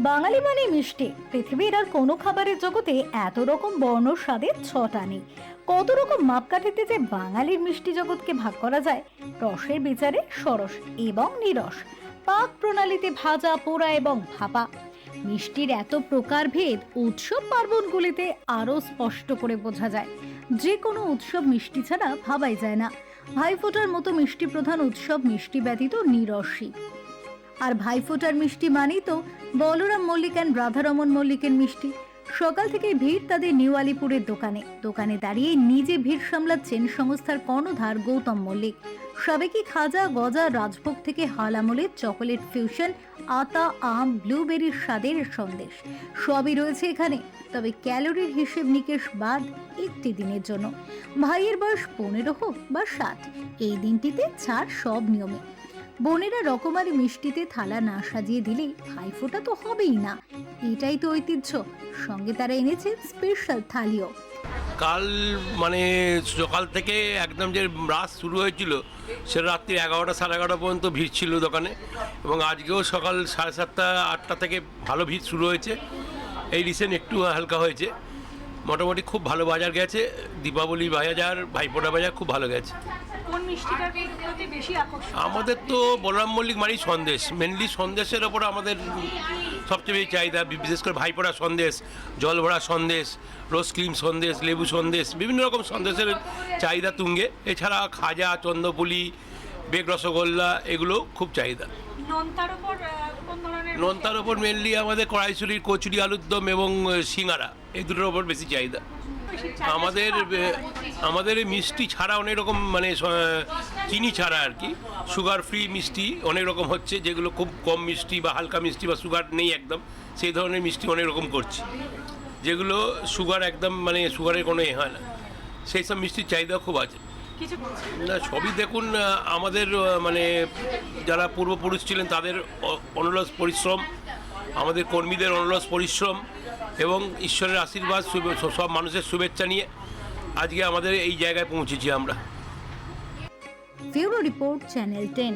বাঙালি মানে মিষ্টি। পৃথিবীর আর কোনো খাবারের জগতে এত রকম বর্ণ স্বাদের ছটা নেই। কত রকম মাপকাঠিতে যে বাঙালির মিষ্টি জগৎকে ভাগ করা যায়, রসের বিচারে সরস এবং নিরস, পাক প্রণালীতে ভাজা, পোড়া এবং ভাপা। মিষ্টির এত প্রকারভেদ উৎসব পার্বণগুলিতে আরও স্পষ্ট করে বোঝা যায়। যে কোনো উৎসব মিষ্টি ছাড়া ভাবাই যায় না। ভাইফোঁটার মতো মিষ্টি প্রধান উৎসব মিষ্টি ব্যতীত নিরসই। আর ভাইফোঁটার মিষ্টি মানেই তো বলরাম মল্লিক অ্যান্ড রাধারমন মল্লিকের মিষ্টি। সকাল থেকে ভিড় তাদের নিউ আলিপুরের দোকানে। দোকানে দাঁড়িয়ে নিজে ভিড় সামলাচ্ছেন সংস্থার কর্ণধার গৌতম মল্লিক। সাবেকি খাজা গজা রাজভোগ থেকে হালামলের চকোলেট ফিউশন আতা, আম ব্লুবেরির স্বাদের সন্দেশ। সবই রয়েছে এখানে। তবে ক্যালোরির হিসেব নিকেশ বাদ একটি দিনের জন্য। ভাইয়ের বয়স পনেরো হোক বা ষাট। এই দিনটিতে ছাড় সব নিয়মে। বোনেরা রকমারি মিষ্টিতে থালা না সাজিয়ে দিলে ভাইফোঁটা তো হবেই না। এটাই তো ঐতিহ্য। সঙ্গে তারা এনেছে স্পেশাল থালিও। কাল মানে সকাল থেকে একদম যে রাত শুরু হয়েছিল, সে রাত্রি এগারোটা সাড়ে এগারোটা পর্যন্ত ভিড় ছিল দোকানে। এবং আজকেও সকাল সাড়ে সাতটা, আটটা থেকে ভালো ভিড় শুরু হয়েছে। এই রিসেন্ট একটু হালকা হয়েছে। মোটামুটি খুব ভালো বাজার গেছে দীপাবলি বাজার ভাইফোঁটা বাজার খুব ভালো গেছে। কোন মিষ্টিটার প্রতি বেশি আকর্ষণ? আমাদের তো বলরাম মল্লিক মারি সন্দেশ মেনলি সন্দেশের ওপর আমাদের সবচেয়ে বেশি চাহিদা বিশেষ করে ভাইপোড়া সন্দেশ জল ভরা সন্দেশ রোজ ক্রিম সন্দেশ লেবু সন্দেশ বিভিন্ন রকম সন্দেশের চাহিদা তুঙ্গে। এছাড়া খাজা চন্দ্রপুলি বেগ রসগোল্লা এগুলো খুব চাহিদা। নোনতার ওপর মেনলি আমাদের কড়াইশুরির কচুরি আলুর দম এবং সিঙ্গারা। এই দুটোর ওপর বেশি চাহিদা। আমাদের আমাদের মিষ্টি ছাড়া অনেক রকম মানে চিনি ছাড়া আর কি। সুগার ফ্রি মিষ্টি অনেক রকম হচ্ছে, যেগুলো খুব কম মিষ্টি বা হালকা মিষ্টি বা সুগার নেই একদম। সেই ধরনের মিষ্টি অনেক রকম করছি। যেগুলো সুগার একদম মানে সুগারের কোনো এ হয় না। সেই সব মিষ্টির চাহিদা খুব আছে। কিছু না সবই দেখুন আমাদের মানে যারা পূর্বপুরুষ ছিলেন তাদের অনলস পরিশ্রম আমাদের কর্মীদের অনলস পরিশ্রম এবং ঈশ্বরের আশীর্বাদ সব মানুষের শুভেচ্ছা নিয়ে আজকে আমাদের এই জায়গায় পৌঁছেছি আমরা। ফিউরো রিপোর্ট চ্যানেল টেন।